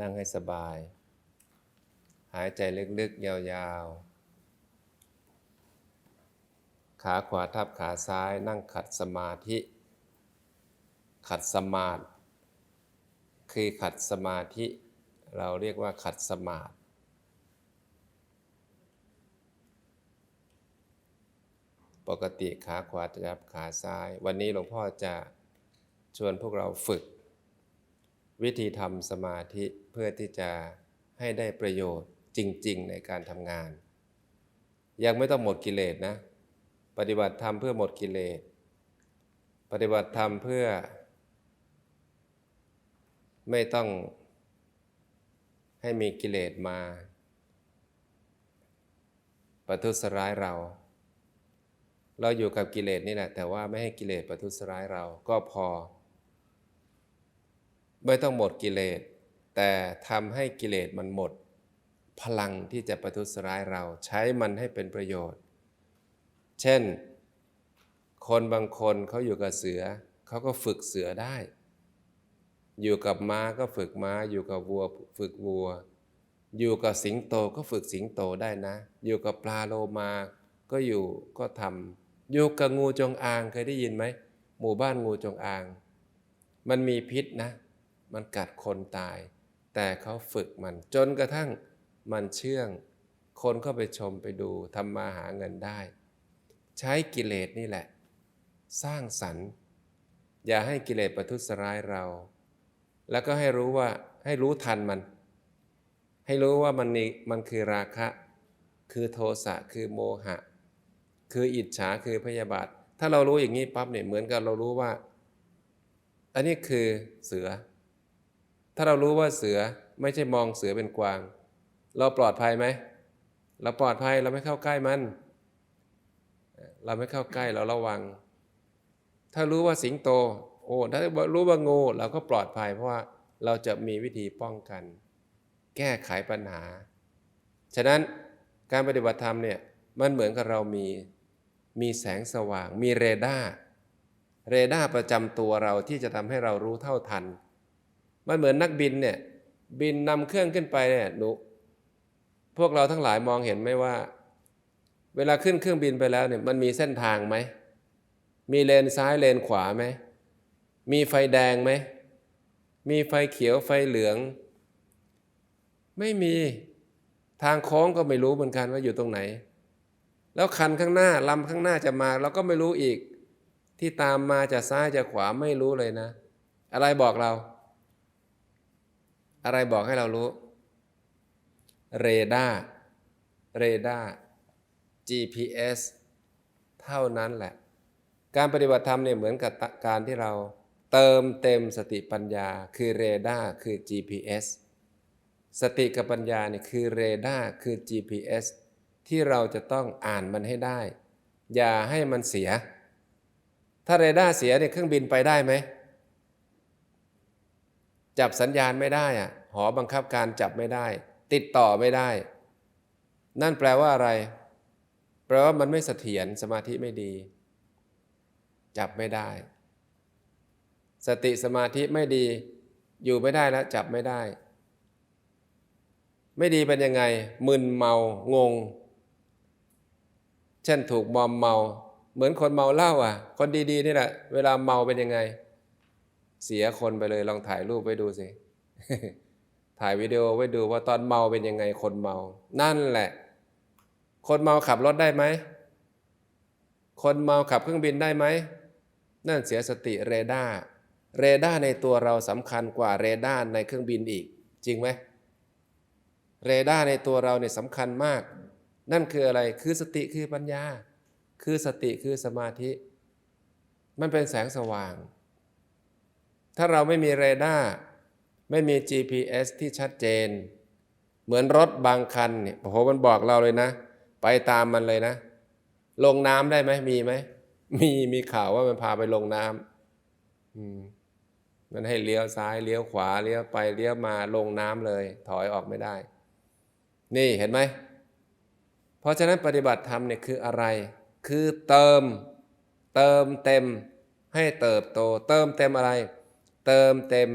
นั่งให้สบาย หายใจลึกๆ ยาวๆ ขาขวาทับขาซ้ายนั่งขัดสมาธิ ขัดสมาธิคือขัดสมาธิ เราเรียกว่าขัดสมาธิปกติขาขวาจับขาซ้าย วันนี้หลวงพ่อจะชวนพวกเราฝึก วิธีทำสมาธิเพื่อที่จะให้ได้ประโยชน์จริง ๆ ในการทำงาน ยังไม่ต้องหมดกิเลสนะ ปฏิบัติธรรมเพื่อหมดกิเลส ปฏิบัติธรรมเพื่อ ไม่ต้องให้มีกิเลสมา ประทุษร้ายเรา เราอยู่กับกิเลสนี่แหละ แต่ว่าไม่ให้กิเลสประทุษร้ายเราก็พอ ไม่ต้องหมดกิเลส แต่ทำให้กิเลสมันหมด พลังที่จะประทุษร้ายเราใช้มันให้เป็นประโยชน์ เช่น คนบางคนเขาอยู่กับเสือ เขาก็ฝึกเสือได้ อยู่กับม้าก็ฝึกม้า อยู่กับวัวฝึกวัว อยู่กับสิงโตก็ฝึกสิงโตได้นะ อยู่กับปลาโลมาก็อยู่ก็ทำอยู่กับงูจงอางเคยได้ยินไหมหมู่บ้านงูจงอาง มันมีพิษนะ มันกัดคนตาย แต่เขาฝึกมันจนกระทั่งมันเชื่อง คนเข้าไปชมไปดูทำมาหาเงินได้ ใช้กิเลสนี่แหละ สร้างสรรค์ อย่าให้กิเลสประทุษร้ายเรา แล้วก็ให้รู้ว่าให้รู้ทันมัน ให้รู้ว่ามันนี่มันคือราคะ คือโทสะคือโมหะ คืออิจฉาคือพยาบาท ถ้าเรารู้อย่างนี้ปั๊บเนี่ยเหมือนกับเรารู้ว่า อันนี้คือเสือ ถ้าเรารู้ว่าเสือไม่ใช่มองเสือเป็นกวาง เราปลอดภัยไหม เราปลอดภัยเราไม่เข้าใกล้มัน เราไม่เข้าใกล้เราระวัง ถ้ารู้ว่าสิงโต โอ้ถ้ารู้ว่างูเราก็ปลอดภัย เพราะว่าเราจะมีวิธีป้องกัน แก้ไขปัญหา ฉะนั้นการปฏิบัติธรรมเนี่ยมันเหมือนกับเรามีมีแสงสว่าง มีเรดาร์เรดาร์ประจำตัวเราที่จะทำให้เรารู้เท่าทัน มันเหมือนนักบินเนี่ยบินนำเครื่องขึ้นไปเนี่ยหนูพวกเราทั้งหลายมองเห็นไหมว่า เวลาขึ้นเครื่องบินไปแล้วเนี่ยมันมีเส้นทางไหม มีเลนซ้ายเลนขวาไหม มีไฟแดงไหม มีไฟเขียวไฟเหลือง ไม่มีทางโค้งก็ไม่รู้เหมือนกันว่าอยู่ตรงไหน แล้วคันข้างหน้าลำข้างหน้าจะมาเราก็ไม่รู้อีก ที่ตามมาจะซ้ายจะขวาไม่รู้เลยนะ อะไรบอกเรา อะไรบอกให้เรารู้ เรดาร์ เรดาร์ GPS เท่านั้นแหละ การปฏิบัติธรรมเนี่ยเหมือนกับการที่เราเติมเต็มสติปัญญา คือเรดาร์ คือ GPS สติกับปัญญาเนี่ยคือเรดาร์ คือ GPS ที่เราจะต้องอ่านมันให้ได้ อย่าให้มันเสีย ถ้าเรดาร์เสียเนี่ยเครื่องบินไปได้ไหม จับสัญญาณไม่ได้อะหอบังคับการจับไม่ได้ ติดต่อไม่ได้ นั่นแปลว่าอะไร แปลว่ามันไม่เสถียรสมาธิไม่ดี จับไม่ได้ สติสมาธิไม่ดี อยู่ไม่ได้แล้วจับไม่ได้ ไม่ดีเป็นยังไงมึนเมางง เช่นถูกมอมเมา เหมือนคนเมาเหล้าอะ คนดีๆนี่แหละ เวลาเมาเป็นยังไง เสียคนไปเลยลองถ่ายรูปไว้ดูสิ ถ่ายวิดีโอไว้ดูว่าตอนเมาเป็นยังไงคนเมา นั่นแหละ คนเมาขับรถได้ไหม คนเมาขับเครื่องบินได้ไหม นั่นเสียสติเรดาร์ เรดาร์ในตัวเราสำคัญกว่าเรดาร์ในเครื่องบินอีก จริงไหม เรดาร์ในตัวเราเนี่ยสำคัญมาก นั่นคืออะไร คือสติคือปัญญา คือสติคือสมาธิ มันเป็นแสงสว่าง ถ้าเราไม่มีเรดาร์ไม่มี GPS ที่ชัดเจน เหมือนรถบางคันเนี่ยโอ้โหมันบอกเราเลยนะ ไปตามมันเลยนะ ลงน้ำได้ไหมมีไหมมีมีข่าวว่ามันพาไปลงน้ำอืมมันให้เลี้ยวซ้ายเลี้ยวขวาเลี้ยวไปเลี้ยวมาลงน้ำเลย ถอยออกไม่ได้ นี่เห็นไหมเพราะฉะนั้นปฏิบัติธรรมเนี่ยคืออะไร คือเติม เติมเต็ม ให้เติบโต เติมเต็มอะไร เติมเต็ม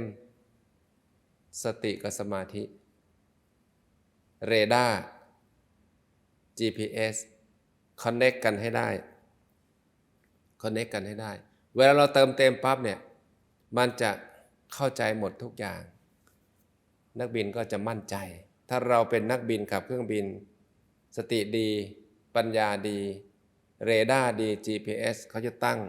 สติกับสมาธิ เรดาร์ GPS connect กันให้ได้ connect กันให้ได้ เวลาเราเติมเต็มปั๊บเนี่ย มันจะเข้าใจหมดทุกอย่าง นักบินก็จะมั่นใจ ถ้าเราเป็นนักบินขับเครื่องบิน สติดี ปัญญาดี เรดาร์ดี GPS เขาจะตั้ง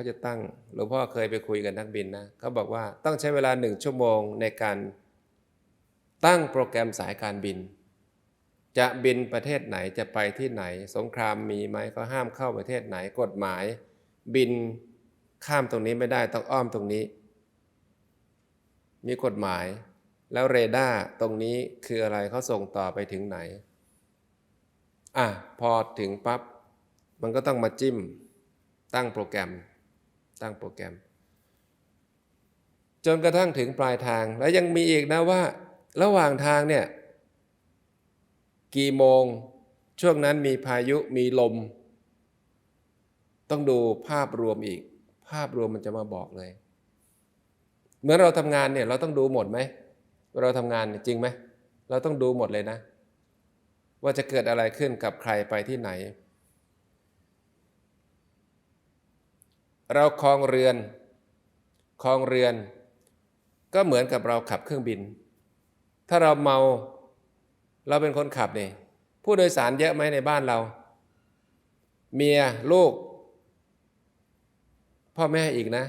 เขาจะตั้งหลวงพ่อเคยไปคุยกับนักบินนะเขาบอกว่าต้องใช้เวลาหนึ่งชั่วโมงในการตั้งโปรแกรมสายการบิน จะบินประเทศไหนจะไปที่ไหน สงครามมีไหมก็ห้ามเข้าประเทศไหนกฎหมาย บินข้ามตรงนี้ไม่ได้ต้องอ้อมตรงนี้ มีกฎหมายแล้วเรดาร์ตรงนี้คืออะไรเขาส่งต่อไปถึงไหน อะ พอถึงปั๊บ มันก็ต้องมาจิ้ม ตั้งโปรแกรม ตั้งโปรแกรม จนกระทั่งถึงปลายทาง แล้วยังมีอีกนะว่า ระหว่างทางเนี่ย กี่โมง ช่วงนั้นมีพายุมีลม ต้องดูภาพรวมอีก ภาพรวมมันจะมาบอกเลย เหมื่อนเราทำงานเนี่ย เราต้องดูหมดไหม เราทำงานนจริงไหม เราต้องดูหมดเลยนะ ว่าจะเกิดอะไรขึ้นกับใครไปที่ไหน เราคลองเรือนคลองเรือน ก็เหมือนกับเราขับเครื่องบิน ถ้าเราเมาเราเป็นคนขับเนี่ยผู้โดยสารเยอะไหมในบ้านเรา เมียลูก พ่อแม่อีกนะ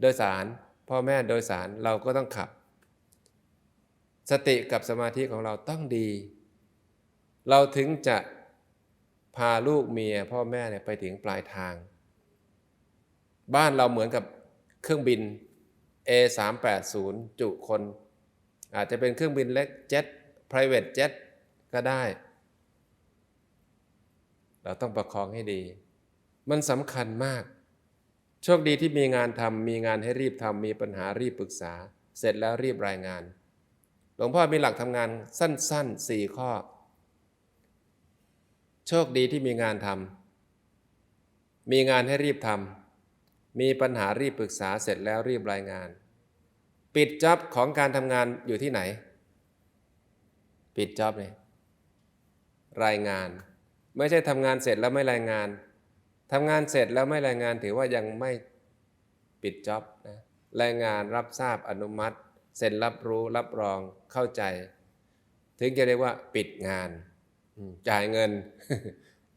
โดยสารพ่อแม่โดยสารเราก็ต้องขับ สติกับสมาธิของเราต้องดี เราถึงจะพาลูกเมียพ่อแม่เนี่ยไปถึงปลายทาง บ้านเราเหมือนกับเครื่องบิน A380 จุคน อาจจะเป็นเครื่องบินเล็กเจ็ต private jet ก็ได้ เราต้องประคองให้ดี มันสำคัญมาก โชคดีที่มีงานทำมีงานให้รีบทำมีปัญหารีบปรึกษา เสร็จแล้วรีบรายงาน หลวงพ่อมีหลักทำงานสั้นๆสี่ข้อ โชคดีที่มีงานทำมีงานให้รีบทำ มีปัญหารีบปรึกษาเสร็จแล้วรีบรายงาน ปิดจ็อบของการทำงานอยู่ที่ไหน ปิดจ็อบเลยรายงาน ไม่ใช่ทำงานเสร็จแล้วไม่รายงานทำงานเสร็จแล้วไม่รายงานถือว่ายังไม่ปิดจ็อบนะรายงานรับทราบอนุมัติ เซ็นรับรู้รับรองเข้าใจ ถึงจะเรียกว่าปิดงานจ่ายเงิน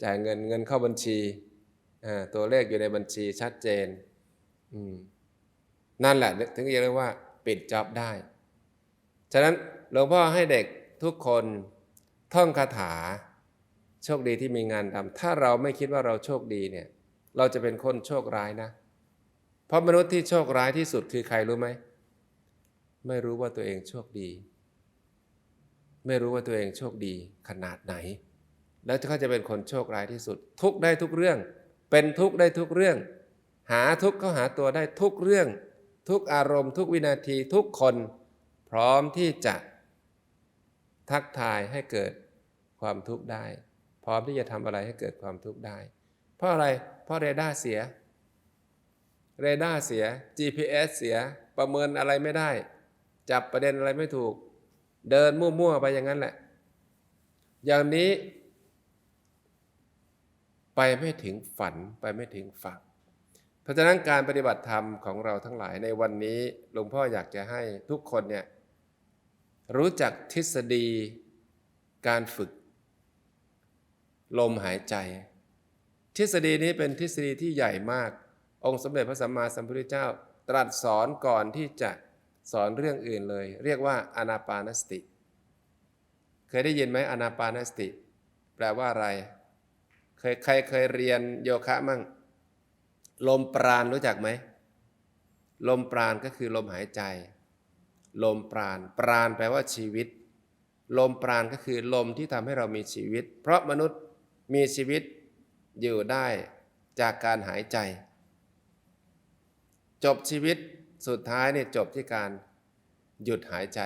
จ่ายเงินเงินเข้าบัญชีตัวเลขอยู่ในบัญชีชัดเจน นั่นแหละ ถึงจะเรียกว่า ปิดจ็อบได้ ฉะนั้นหลวงพ่อให้เด็กทุกคนท่องคาถา โชคดีที่มีงานทำถ้าเราไม่คิดว่าเราโชคดีเนี่ย เราจะเป็นคนโชคร้ายนะ เพราะมนุษย์ที่โชคร้ายที่สุดคือใครรู้ไหม ไม่รู้ว่าตัวเองโชคดี ไม่รู้ว่าตัวเองโชคดีขนาดไหน แล้วเขาจะเป็นคนโชคร้ายที่สุด ทุกได้ทุกเรื่อง เป็นทุกได้ทุกเรื่อง หาทุกข์เขาหาตัวได้ทุกเรื่อง ทุกอารมณ์ ทุกวินาทีทุกคน พร้อมที่จะ ทักทายให้เกิดความทุกข์ได้ พร้อมที่จะทำอะไรให้เกิดความทุกข์ได้ เพราะอะไรเพราะเรดาร์เสียเรดาร์เสีย GPS เสียประเมินอะไรไม่ได้ จับประเด็นอะไรไม่ถูก เดินมั่วๆไปอย่างนั้นแหละ อย่างนี้ ไปไม่ถึงฝันไปไม่ถึงฝั่ง เพราะฉะนั้นการปฏิบัติธรรมของเราทั้งหลายในวันนี้หลวงพ่ออยากจะให้ทุกคนเนี่ยรู้จักทฤษฎีการฝึก ลมหายใจ ทฤษฎีนี้เป็นทฤษฎีที่ใหญ่มาก องค์สมเด็จพระสัมมาสัมพุทธเจ้า ตรัสสอนก่อนที่จะสอนเรื่องอื่นเลย เรียกว่าอนาปานสติ เคยได้ยินไหมอนาปานสติ แปลว่าอะไร เคยใครเคยเรียนโยคะมั่ง ลมปราณรู้จักไหม ลมปราณก็คือลมหายใจ ลมปราณปราณแปลว่าชีวิต ลมปราณก็คือลมที่ทำให้เรามีชีวิต เพราะมนุษย์มีชีวิตอยู่ได้จากการหายใจ จบชีวิตสุดท้ายเนี่ยจบที่การหยุดหายใจ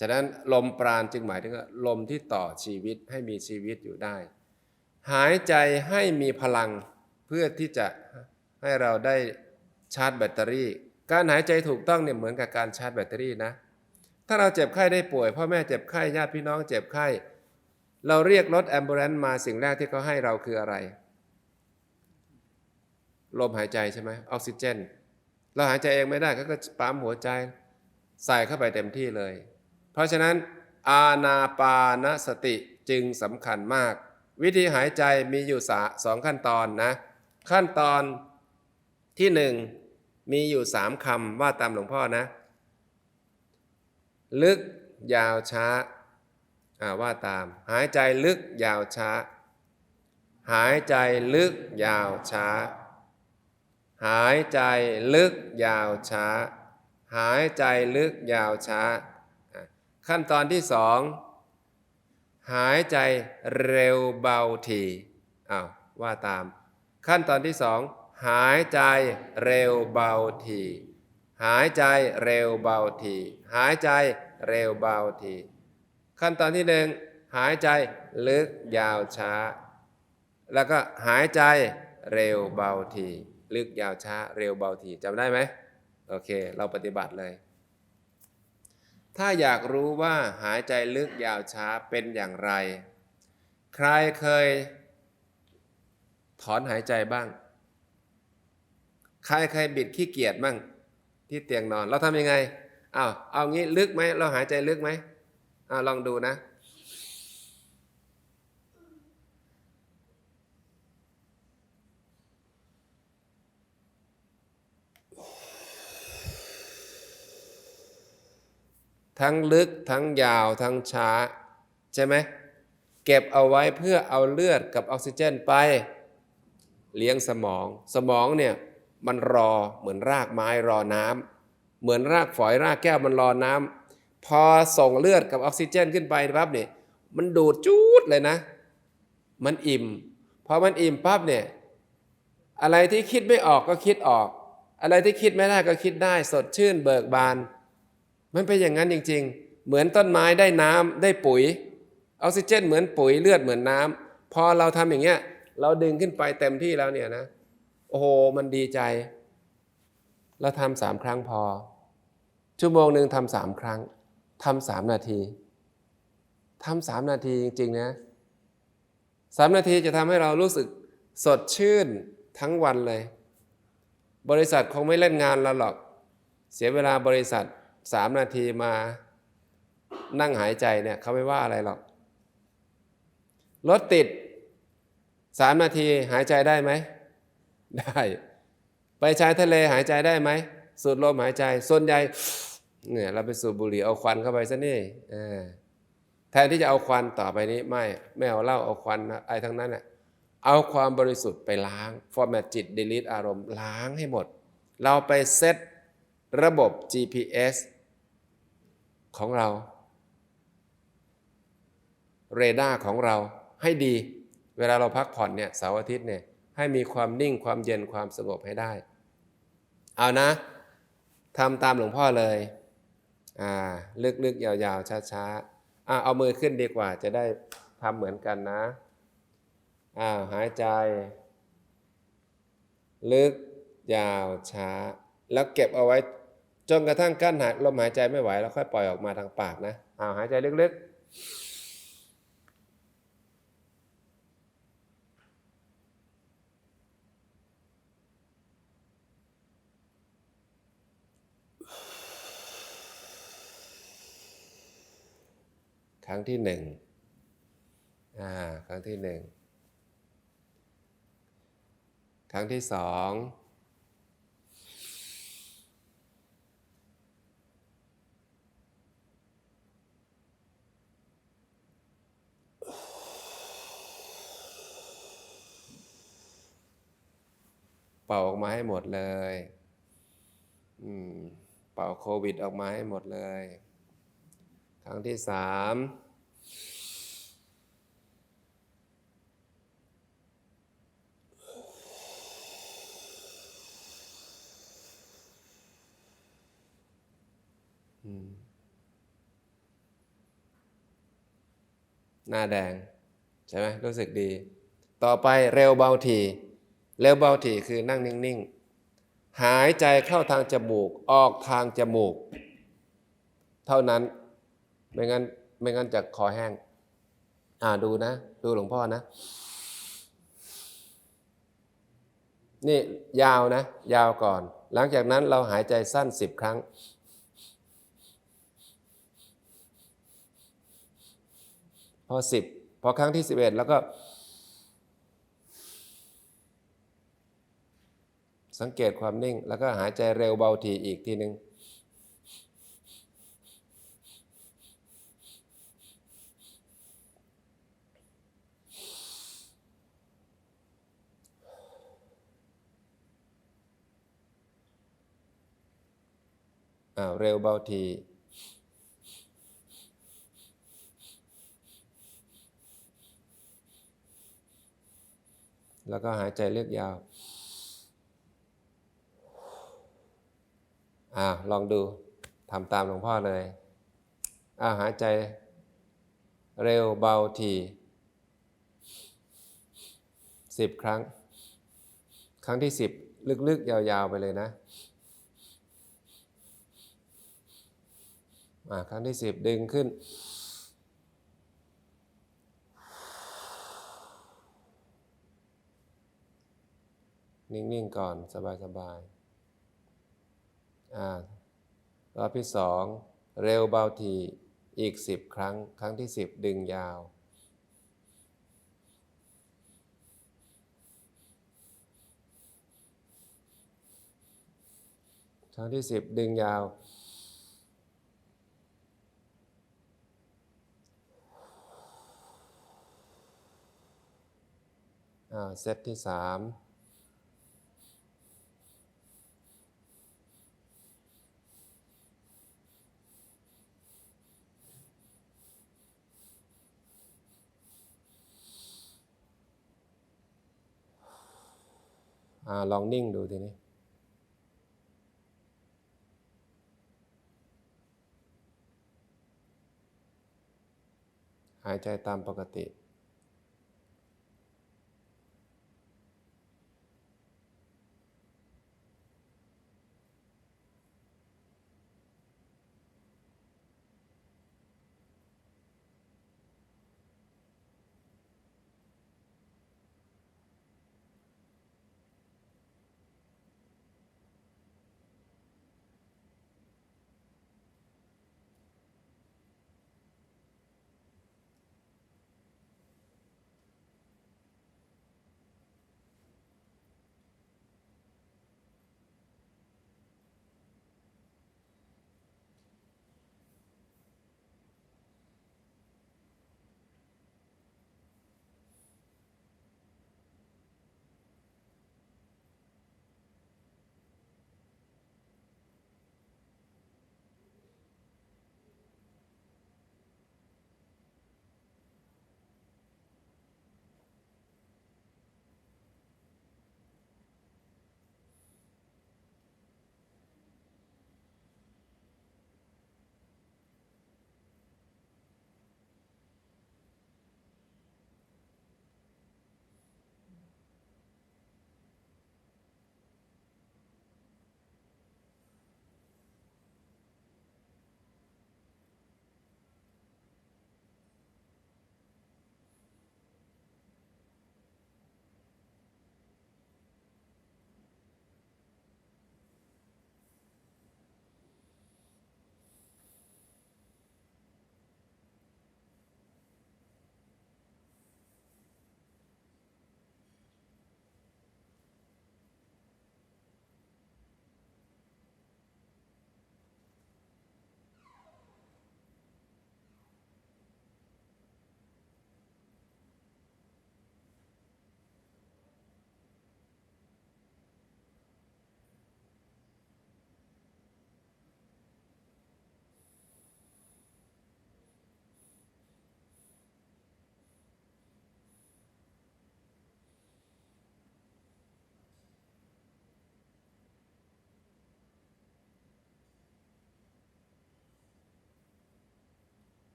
ฉะนั้นลมปราณจึงหมายถึงลมที่ต่อชีวิตให้มีชีวิตอยู่ได้ หายใจให้มีพลัง เพื่อที่จะให้เราได้ชาร์จแบตเตอรี่ การหายใจถูกต้องเนี่ยเหมือนกับการชาร์จแบตเตอรี่นะ ถ้าเราเจ็บไข้ได้ป่วยพ่อแม่เจ็บไข้ญาติพี่น้องเจ็บไข้ เราเรียกรถแอมบูเลนต์มาสิ่งแรกที่เขาให้เราคืออะไร ลมหายใจใช่ไหมออกซิเจน เราหายใจเองไม่ได้เขาก็ปั๊มหัวใจ ใส่เข้าไปเต็มที่เลย เพราะฉะนั้น อาณาปานสติจึงสำคัญมาก วิธีหายใจมีอยู่สองขั้นตอนนะ ขั้นตอนที่หนึ่งมีอยู่สามคำว่าตามหลวงพ่อนะ ลึกยาวช้าว่าตาม หายใจลึกยาวช้า หายใจลึกยาวช้า หายใจลึกยาวช้า หายใจลึกยาวช้า ขั้นตอนที่สองหายใจเร็วเบาทีอ้าวว่าตาม ขั้นตอนที่สองหายใจเร็วเบาทีหายใจเร็วเบาทีหายใจเร็วเบาทีขั้นตอนที่หนึ่งหายใจลึกยาวช้า แล้วก็หายใจเร็วเบาทีลึกยาวช้าเร็วเบาทีจำได้ไหมโอเค เราปฏิบัติเลย ถ้าอยากรู้ว่าหายใจลึกยาวช้าเป็นอย่างไร ใครเคย ถอนหายใจบ้าง ใครเคยบิดขี้เกียจบ้างที่เตียงนอน เราทำยังไงอ้าวเอางี้ลึกไหมเราหายใจลึกไหมอ้าวลองดูนะทั้งลึกทั้งยาวทั้งช้า ใช่ไหม เก็บเอาไว้เพื่อเอาเลือดกับออกซิเจนไป เลี้ยงสมอง สมองเนี่ยมันรอเหมือนรากไม้รอน้ำเหมือนรากฝอยรากแก้วมันรอน้ำพอส่งเลือดกับออกซิเจนขึ้นไปปั๊บเนี่ยมันดูดจูดเลยนะ มันอิ่มพอมันอิ่มปั๊บเนี่ยอะไรที่คิดไม่ออกก็คิดออก อะไรที่คิดไม่ได้ก็คิดได้ สดชื่นเบิกบาน มันเป็นอย่างนั้นจริง ๆ เหมือนต้นไม้ได้น้ำได้ปุ๋ยออกซิเจนเหมือนปุ๋ยเลือดเหมือนน้ำพอเราทำอย่างเงี้ย เราดึงขึ้นไปเต็มที่แล้วเนี่ยนะ โอ้โห มันดีใจ เราทำสามครั้งพอ ชั่วโมงหนึ่งทำสามครั้งทำสามนาทีทำสามนาทีจริงๆนะสามนาทีจะทำให้เรารู้สึกสดชื่นทั้งวันเลย บริษัทคงไม่เล่นงานเราหรอก เสียเวลาบริษัทสามนาทีมานั่งหายใจเนี่ยเขาไม่ว่าอะไรหรอก รถติด สามนาทีหายใจได้ไหม ได้ ไปชายทะเลหายใจได้ไหม สูดลมหายใจ ส่วนใหญ่เนี่ยเราไปสูบบุหรี่เอาควันเข้าไปซะนี่แทนที่จะเอาควันต่อไปนี้ไม่ไม่เอาเหล้าเอาควันไอะไรทั้งนั้นน่ะเอาความบริสุทธิ์ไปล้างฟอร์แมตจิต delete อารมณ์ล้างให้หมด เราไปเซตระบบ GPS ของเรา เรดาร์ของเราให้ดี เวลาเราพักผ่อนเนี่ยเสาร์อาทิตย์เนี่ยให้มีความนิ่งความเย็นความสงบให้ได้ เอานะทำตามหลวงพ่อเลยอ่าลึกๆยาวๆช้าๆอ่าเอามือขึ้นดีกว่าจะได้ทำเหมือนกันนะอ่าหายใจ ลึกยาวช้า แล้วเก็บเอาไว้จนกระทั่งกั้นหายลมหายใจไม่ไหวแล้วค่อยปล่อยออกมาทางปากนะอ้าวหายใจลึกๆ ครั้งที่หนึ่งอ่าครั้งที่หนึ่งครั้งที่สองเป่าออกมาให้หมดเลยอืมเป่าโควิดออกมาให้หมดเลย ครั้งที่สามหน้าแดง ใช่ไหมรู้สึกดี ต่อไปเร็วเบาทีเร็วเบาทีคือนั่งนิ่ง ๆ หายใจเข้าทางจมูกออกทางจมูก เท่านั้น ไม่งั้นไม่งั้นจะคอแห้ง อ่าดูนะ ดูหลวงพ่อนะ นี่ยาวนะ ยาวก่อน หลังจากนั้นเราหายใจสั้นสิบครั้ง พอสิบพอครั้งที่สิบเอ็ดแล้วก็ สังเกตความนิ่ง แล้วก็หายใจเร็วเบาทีอีกทีหนึ่ง เร็วเบาทีแล้วก็หายใจเลือกยาว อ่า ลองดู ทำตามหลวงพ่อเลย อ่า หายใจ เร็วเบาทีสิบครั้ง ครั้งที่สิบลึกๆ ยาวๆ ไปเลยนะอ่า ครั้งที่สิบดึงขึ้น นิ่ง ๆ ก่อนสบาย ๆ อ่ารอบที่สองเร็วเบาทีอีกสิบครั้ง ครั้งที่สิบดึงยาวครั้งที่สิบดึงยาว เซตที่สามอ่าลองนิ่งดูทีนี้ หายใจตามปกติ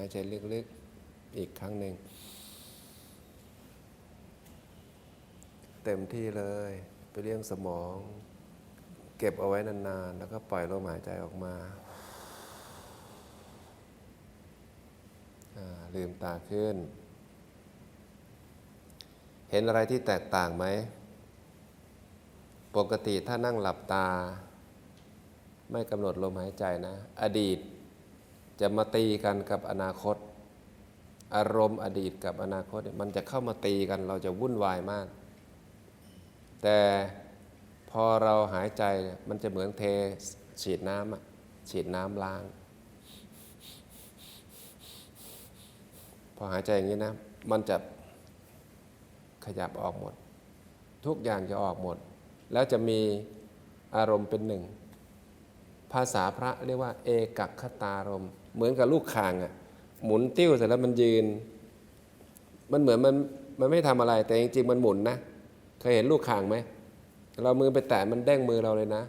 ายใจลึกๆ อีกครั้งหนึ่ง เต็มที่เลย ไปเลี้ยงสมอง เก็บเอาไว้นานๆ แล้วก็ปล่อยลมหายใจออกมาอ่าลืมตาขึ้น เห็นอะไรที่แตกต่างไหม ปกติถ้านั่งหลับตา ไม่กำหนดลมหายใจนะ อดีต จะมาตีกันกับอนาคต อารมณ์อดีตกับอนาคตมันจะเข้ามาตีกันเราจะวุ่นวายมาก แต่พอเราหายใจมันจะเหมือนเทฉีดน้ำอะฉีดน้ำล้าง พอหายใจอย่างนี้นะ มันจะขยับออกหมด ทุกอย่างจะออกหมด แล้วจะมีอารมณ์เป็นหนึ่ง ภาษาพระเรียกว่า เอกัคตารมณ์ เหมือนกับลูกคางอะหมุนติ้วเสร็จแล้วมันยืน มันเหมือนมันมันไม่ทำอะไร แต่จริงๆมันหมุนนะเคยเห็นลูกคางไหมเรามือไปแตะมันเด้งมือเราเลยนะ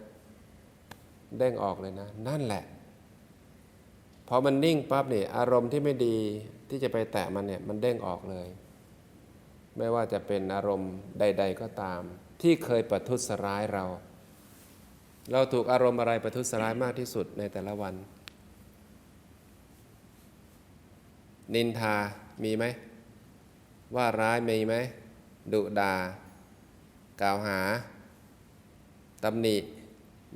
เด้งออกเลยนะ นั่นแหละพอมันนิ่งปั๊บเนี่ยอารมณ์ที่ไม่ดีที่จะไปแตะมันเนี่ยมันเด้งออกเลย ไม่ว่าจะเป็นอารมณ์ใด ๆ ก็ตาม ที่เคยประทุษร้ายเรา เราถูกอารมณ์อะไรประทุษร้ายมากที่สุดในแต่ละวัน นินทามีไหม ว่าร้ายมีไหม ดุดา กล่าวหาตำหนิ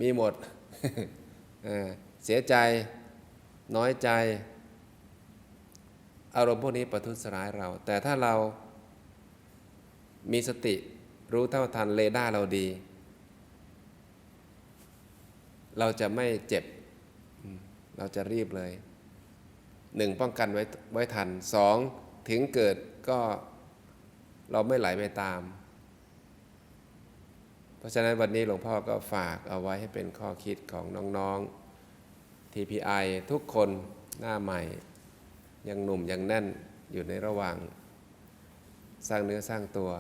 มีหมด เสียใจน้อยใจ อารมณ์พวกนี้ประทุษร้ายเรา แต่ถ้าเรามีสติรู้เท่าทันเรดาเราดี เราจะไม่เจ็บ เราจะรีบเลย หนึ่งป้องกันไว้ไว้ทันสองถึงเกิดก็เราไม่ไหลไปตาม เพราะฉะนั้นวันนี้หลวงพ่อก็ฝากเอาไว้ให้เป็นข้อคิดของน้องๆ TPI ทุกคนหน้าใหม่ ยังหนุ่มยังแน่นอยู่ในระหว่าง สร้างเนื้อสร้างตัว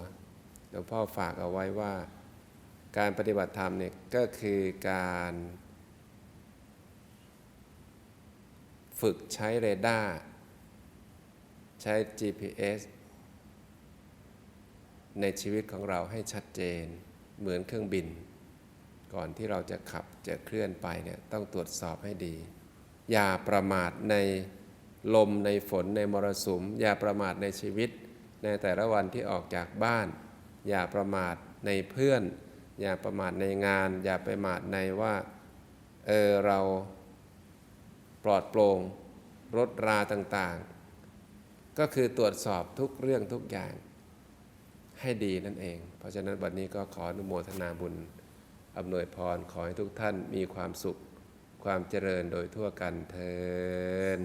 หลวงพ่อฝากเอาไว้ว่า การปฏิบัติธรรมเนี่ยก็คือการ ฝึกใช้เรดาร์ใช้ GPS ในชีวิตของเราให้ชัดเจนเหมือนเครื่องบิน ก่อนที่เราจะขับจะเคลื่อนไปเนี่ยต้องตรวจสอบให้ดี อย่าประมาทในลมในฝนในมรสุม อย่าประมาทในชีวิต ในแต่ละวันที่ออกจากบ้าน อย่าประมาทในเพื่อน อย่าประมาทในงาน อย่าประมาทในว่าเออเรา ปลอดโปร่งรถราต่างๆ ก็คือตรวจสอบทุกเรื่องทุกอย่างให้ดีนั่นเอง เพราะฉะนั้นวันนี้ก็ขออนุโมทนาบุญอำนวยพรขอให้ทุกท่านมีความสุขความเจริญโดยทั่วกันเทิน